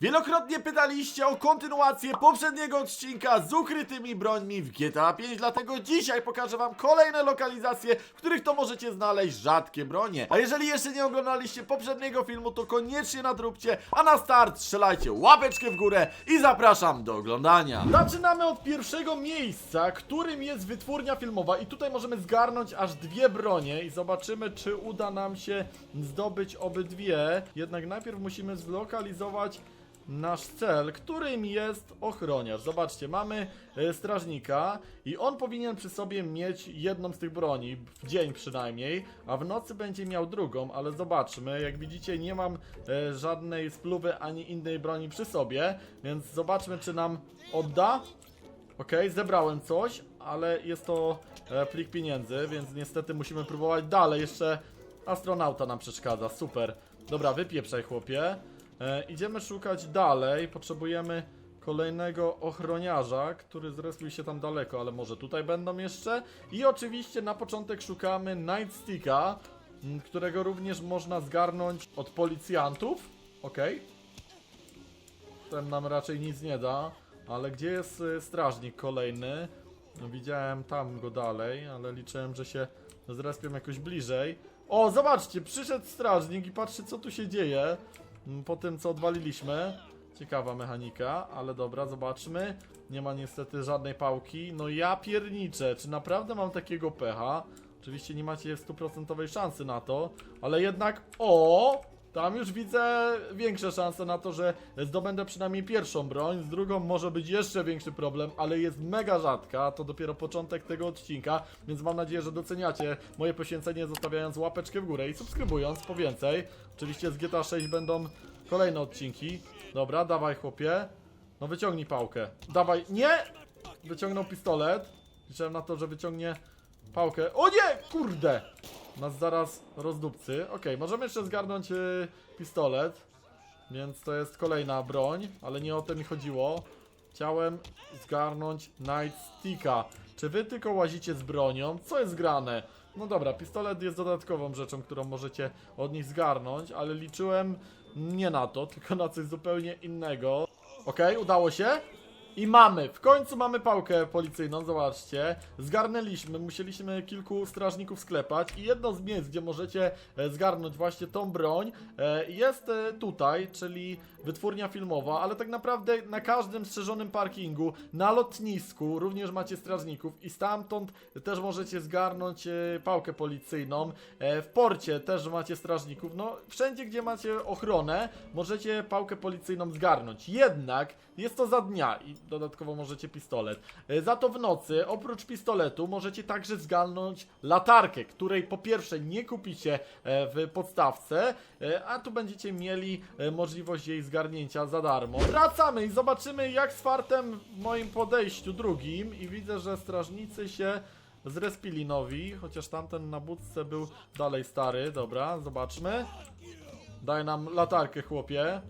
Wielokrotnie pytaliście o kontynuację poprzedniego odcinka z ukrytymi brońmi w GTA 5, dlatego dzisiaj pokażę wam kolejne lokalizacje, w których to możecie znaleźć rzadkie bronie. A jeżeli jeszcze nie oglądaliście poprzedniego filmu, to koniecznie nadróbcie, a na start strzelajcie łapeczkę w górę i zapraszam do oglądania. Zaczynamy od pierwszego miejsca, którym jest wytwórnia filmowa i tutaj możemy zgarnąć aż dwie bronie i zobaczymy, czy uda nam się zdobyć obydwie. Jednak najpierw musimy zlokalizować nasz cel, którym jest ochroniarz. Zobaczcie, mamy e, strażnika i on powinien przy sobie mieć jedną z tych broni, w dzień przynajmniej, a w nocy będzie miał drugą, ale zobaczmy, jak widzicie nie mam e, żadnej spluwy ani innej broni przy sobie, więc zobaczmy czy nam odda. Okej, zebrałem coś, ale jest to e, plik pieniędzy, więc niestety musimy próbować dalej. Jeszcze astronauta nam przeszkadza, super. Dobra, wypieprzaj chłopie. E, idziemy szukać dalej, potrzebujemy kolejnego ochroniarza, który zrespił się tam daleko, ale może tutaj będą jeszcze. I oczywiście na początek szukamy Nightsticka, którego również można zgarnąć od policjantów. Okej. Ten nam raczej nic nie da. Ale gdzie jest y, strażnik kolejny? Widziałem tam go dalej, ale liczyłem, że się zrespią jakoś bliżej. O, zobaczcie, przyszedł strażnik i patrzy co tu się dzieje po tym co odwaliliśmy. Ciekawa mechanika, ale dobra, zobaczmy. Nie ma niestety żadnej pałki. No ja pierniczę, czy naprawdę mam takiego pecha? Oczywiście nie macie stuprocentowej szansy na to, ale jednak... O! Tam już widzę większe szanse na to, że zdobędę przynajmniej pierwszą broń. Z drugą może być jeszcze większy problem, ale jest mega rzadka. To dopiero początek tego odcinka, więc mam nadzieję, że doceniacie moje poświęcenie, zostawiając łapeczkę w górę i subskrybując po więcej. Oczywiście z GTA 6 będą kolejne odcinki. Dobra, dawaj chłopie. No wyciągnij pałkę. Dawaj. Nie! Wyciągnął pistolet. Liczyłem na to, że wyciągnie pałkę. O nie! Kurde! Nas zaraz rozdupcy. Okej, możemy jeszcze zgarnąć yy, pistolet. Więc to jest kolejna broń, ale nie o to mi chodziło. Chciałem zgarnąć Nightsticka. Czy wy tylko łazicie z bronią? Co jest grane? No dobra, pistolet jest dodatkową rzeczą, którą możecie od nich zgarnąć, ale liczyłem nie na to, tylko na coś zupełnie innego. Okej, udało się. I mamy, w końcu mamy pałkę policyjną, zobaczcie. Zgarnęliśmy, musieliśmy kilku strażników sklepać i jedno z miejsc, gdzie możecie e, zgarnąć właśnie tą broń, e, jest e, tutaj, czyli wytwórnia filmowa, ale tak naprawdę na każdym strzeżonym parkingu, na lotnisku również macie strażników i stamtąd też możecie zgarnąć pałkę policyjną. W porcie też macie strażników, no wszędzie gdzie macie ochronę, możecie pałkę policyjną zgarnąć. Jednak jest to za dnia i dodatkowo możecie pistolet. E, Za to w nocy, oprócz pistoletu, możecie także zgarnąć latarkę, której po pierwsze nie kupicie e, w podstawce, e, a tu będziecie mieli możliwość jej zgarnięcia za darmo. Wracamy i zobaczymy jak z fartem w moim podejściu drugim i widzę, że strażnicy się zrespili nowi, chociaż tamten na budce był dalej stary. Dobra, zobaczmy. Daj nam latarkę, chłopie.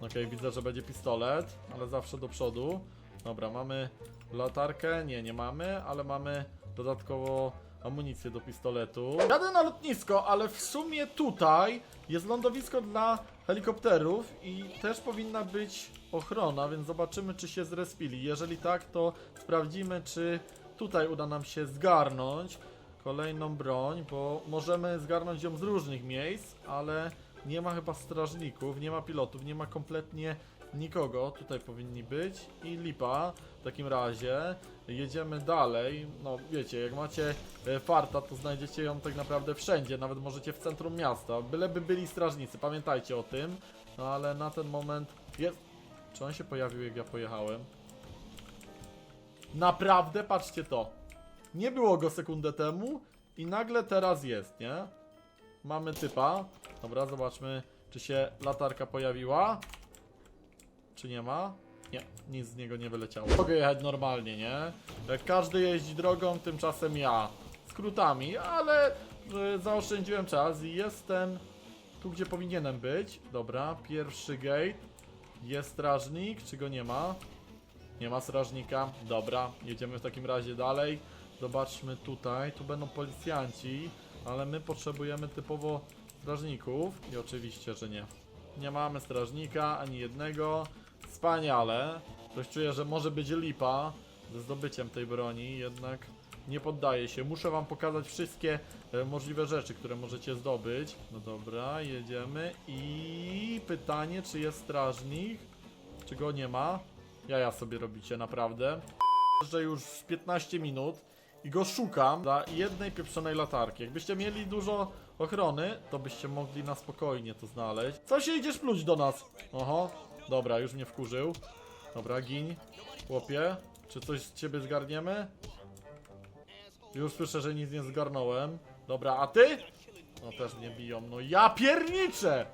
Okej, widzę, że będzie pistolet, ale zawsze do przodu. Dobra, mamy latarkę. Nie, nie mamy, ale mamy dodatkowo amunicję do pistoletu. Jadę na lotnisko, ale w sumie tutaj jest lądowisko dla helikopterów i też powinna być ochrona, więc zobaczymy, czy się zrespili. Jeżeli tak, to sprawdzimy, czy tutaj uda nam się zgarnąć kolejną broń, bo możemy zgarnąć ją z różnych miejsc, ale nie ma chyba strażników, nie ma pilotów, nie ma kompletnie nikogo. Tutaj powinni być i lipa. W takim razie jedziemy dalej. No wiecie, jak macie e, farta, to znajdziecie ją tak naprawdę wszędzie, nawet możecie w centrum miasta. Byleby byli strażnicy, pamiętajcie o tym. No ale na ten moment jest... Czy on się pojawił jak ja pojechałem? Naprawdę, patrzcie to. Nie było go sekundę temu i nagle teraz jest, nie? Mamy typa. Dobra, zobaczmy, czy się latarka pojawiła. Czy nie ma? Nie, nic z niego nie wyleciało. Mogę jechać normalnie, nie? Jak każdy jeździ drogą, tymczasem ja. Skrótami, ale zaoszczędziłem czas i jestem tu, gdzie powinienem być. Dobra, pierwszy gate. Jest strażnik, czy go nie ma? Nie ma strażnika. Dobra, jedziemy w takim razie dalej. Zobaczmy tutaj. Tu będą policjanci, ale my potrzebujemy typowo strażników. I oczywiście, że nie. Nie mamy strażnika, ani jednego. Wspaniale. Ktoś czuje, że może być lipa ze zdobyciem tej broni, jednak nie poddaje się. Muszę wam pokazać wszystkie e, możliwe rzeczy, które możecie zdobyć. No dobra, jedziemy. I pytanie, czy jest strażnik? Czy go nie ma? Jaja sobie robicie, naprawdę. Że już 15 minut i go szukam dla jednej pieprzonej latarki. Jakbyście mieli dużo ochrony, to byście mogli na spokojnie to znaleźć. Co się idziesz pluć do nas? Oho, dobra, już mnie wkurzył. Dobra, gin, chłopie. Czy coś z ciebie zgarniemy? Już słyszę, że nic nie zgarnąłem. Dobra, a ty? No też mnie biją. No ja pierniczę!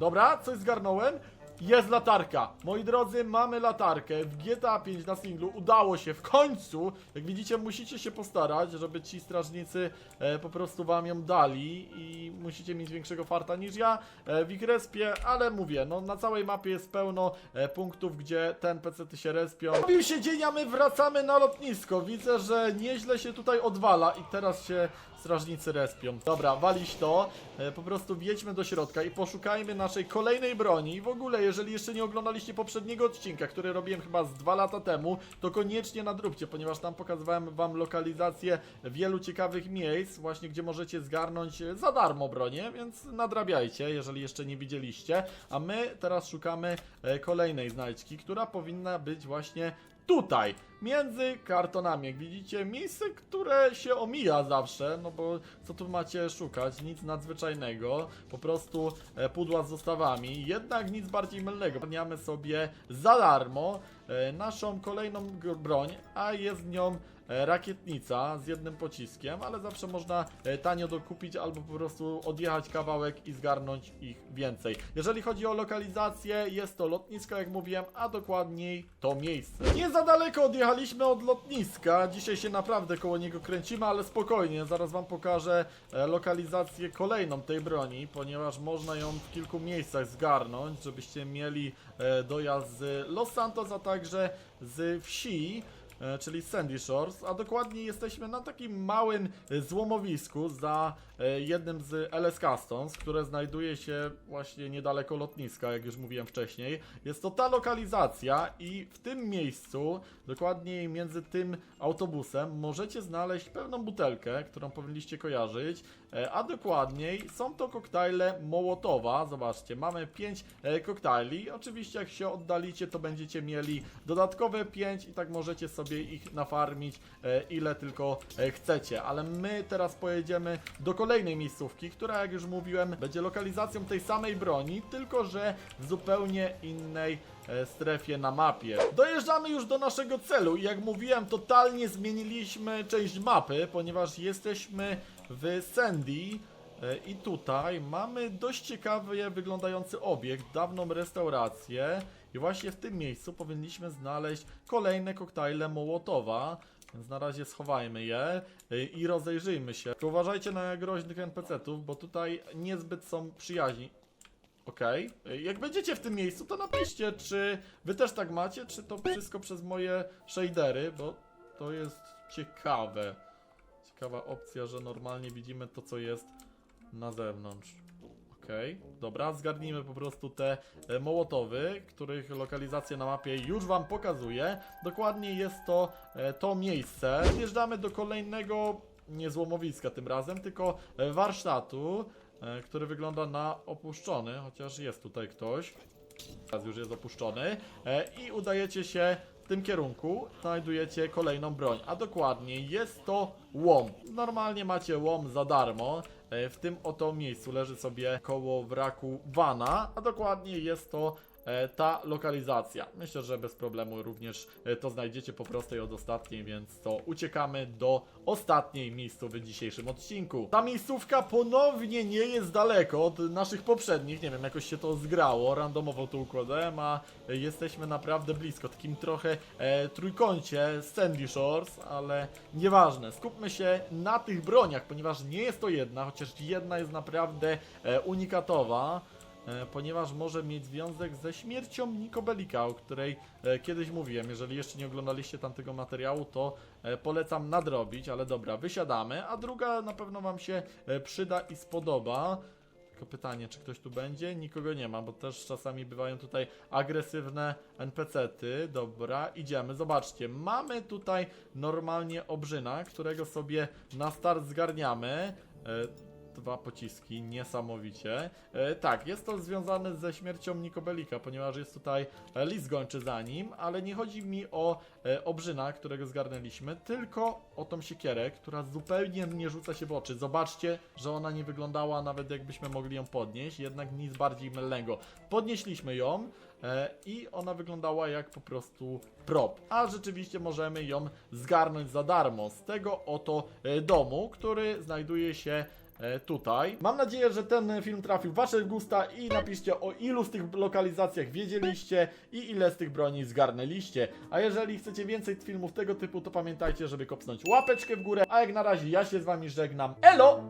Dobra, coś zgarnąłem. Jest latarka. Moi drodzy, mamy latarkę w GTA 5 na singlu. Udało się w końcu. Jak widzicie, musicie się postarać, żeby ci strażnicy e, po prostu wam ją dali i musicie mieć większego farta niż ja e, w ich respie, ale mówię, no na całej mapie jest pełno e, punktów, gdzie ten PC się respią. Robił się dzień, a my wracamy na lotnisko. Widzę, że nieźle się tutaj odwala i teraz się strażnicy respią. Dobra, walić to. E, po prostu wjedźmy do środka i poszukajmy naszej kolejnej broni. I w ogóle, jeżeli jeszcze nie oglądaliście poprzedniego odcinka, który robiłem chyba z dwa lata temu, to koniecznie nadróbcie, ponieważ tam pokazywałem wam lokalizację wielu ciekawych miejsc, właśnie gdzie możecie zgarnąć e, za darmo bronię, więc nadrabiajcie, jeżeli jeszcze nie widzieliście. A my teraz szukamy e, kolejnej znajdźki, która powinna być właśnie tutaj, między kartonami. Jak widzicie, miejsce, które się omija zawsze, no bo co tu macie szukać? Nic nadzwyczajnego, po prostu e, pudła z zostawami, jednak nic bardziej mylnego. Zgarniamy sobie za darmo e, naszą kolejną broń, a jest nią rakietnica z jednym pociskiem, ale zawsze można e, tanio dokupić albo po prostu odjechać kawałek i zgarnąć ich więcej. Jeżeli chodzi o lokalizację, jest to lotnisko, jak mówiłem, a dokładniej to miejsce. Nie za daleko odjechaliśmy od lotniska, dzisiaj się naprawdę koło niego kręcimy, ale spokojnie, zaraz wam pokażę e, lokalizację kolejną tej broni, ponieważ można ją w kilku miejscach zgarnąć, żebyście mieli e, dojazd z Los Santos, a także z wsi e, czyli Sandy Shores, a dokładnie jesteśmy na takim małym e, złomowisku za e, jednym z LS Customs, które znajduje się właśnie niedaleko lotniska, jak już mówiłem wcześniej. Jest to ta lokalizacja i w tym miejscu, dokładniej między tym autobusem, możecie znaleźć pewną butelkę, którą powinniście kojarzyć, e, a dokładniej są to koktajle Mołotowa. Zobaczcie, mamy 5 koktajli. Oczywiście jak się oddalicie, to będziecie mieli dodatkowe 5 i tak możecie sobie ich nafarmić e, ile tylko e, chcecie. Ale my teraz pojedziemy do kolejnej miejscówki, która jak już mówiłem, będzie lokalizacją tej samej broni, tylko że w zupełnie innej e, strefie na mapie. Dojeżdżamy już do naszego celu i jak mówiłem, totalnie zmieniliśmy część mapy, ponieważ jesteśmy w Sandy. I tutaj mamy dość ciekawie wyglądający obiekt, dawną restaurację. I właśnie w tym miejscu powinniśmy znaleźć kolejne koktajle Mołotowa. Więc na razie schowajmy je e, i rozejrzyjmy się. Tylko Uważajcie na groźnych NPC-ów, bo tutaj niezbyt są przyjaźni. Okej. E, Jak będziecie w tym miejscu, to napiszcie, czy wy też tak macie, czy to wszystko przez moje shadery, bo to jest ciekawe. Ciekawa opcja, że normalnie widzimy to, co jest na zewnątrz. Okej, dobra, zgarnijmy po prostu te e, mołotowy, których lokalizację na mapie już wam pokazuję. Dokładnie jest to e, to miejsce. Wjeżdżamy do kolejnego, nie złomowiska tym razem, tylko e, warsztatu, który wygląda na opuszczony, chociaż jest tutaj ktoś. Teraz już jest opuszczony. I udajecie się w tym kierunku, znajdujecie kolejną broń, a dokładnie jest to łom. Normalnie macie łom za darmo. E, W tym oto miejscu leży sobie koło wraku Vana, a dokładnie jest to ta lokalizacja. Myślę, że bez problemu również e, to znajdziecie po prostej od ostatniej, więc to uciekamy do ostatniej miejscowy w dzisiejszym odcinku. Ta miejscówka ponownie nie jest daleko od naszych poprzednich, nie wiem, jakoś się to zgrało, randomowo to układałem, a e, jesteśmy naprawdę blisko, takim trochę e, trójkącie Sandy Shores, ale nieważne, skupmy się na tych broniach, ponieważ nie jest to jedna, chociaż jedna jest naprawdę e, unikatowa. e, ponieważ może mieć związek ze śmiercią Niko Belika, o której e, kiedyś mówiłem. Jeżeli jeszcze nie oglądaliście tamtego materiału, to e, polecam nadrobić, ale dobra, wysiadamy, a druga na pewno Wam się e, przyda i spodoba. tylko pytanie, czy ktoś tu będzie? Nikogo nie ma, bo też czasami bywają tutaj agresywne NPC-ty. Dobra, idziemy, zobaczcie. Mamy tutaj normalnie obrzyna, którego sobie na start zgarniamy. Dwa pociski, niesamowicie. E, tak, jest to związane ze śmiercią Nikobelika, ponieważ jest tutaj list gończy za nim, ale nie chodzi mi o e, obrzyna, którego zgarnęliśmy, tylko o tą siekierę, która zupełnie nie rzuca się w oczy. Zobaczcie, że ona nie wyglądała nawet jakbyśmy mogli ją podnieść, jednak nic bardziej mylnego. Podnieśliśmy ją e, i ona wyglądała jak po prostu prop, a rzeczywiście możemy ją zgarnąć za darmo z tego oto domu, który znajduje się tutaj. Mam nadzieję, że ten film trafił w wasze gusta i napiszcie o ilu z tych lokalizacjach wiedzieliście i ile z tych broni zgarnęliście. A jeżeli chcecie więcej filmów tego typu, to pamiętajcie, żeby kopnąć łapeczkę w górę. A jak na razie ja się z wami żegnam. Elo!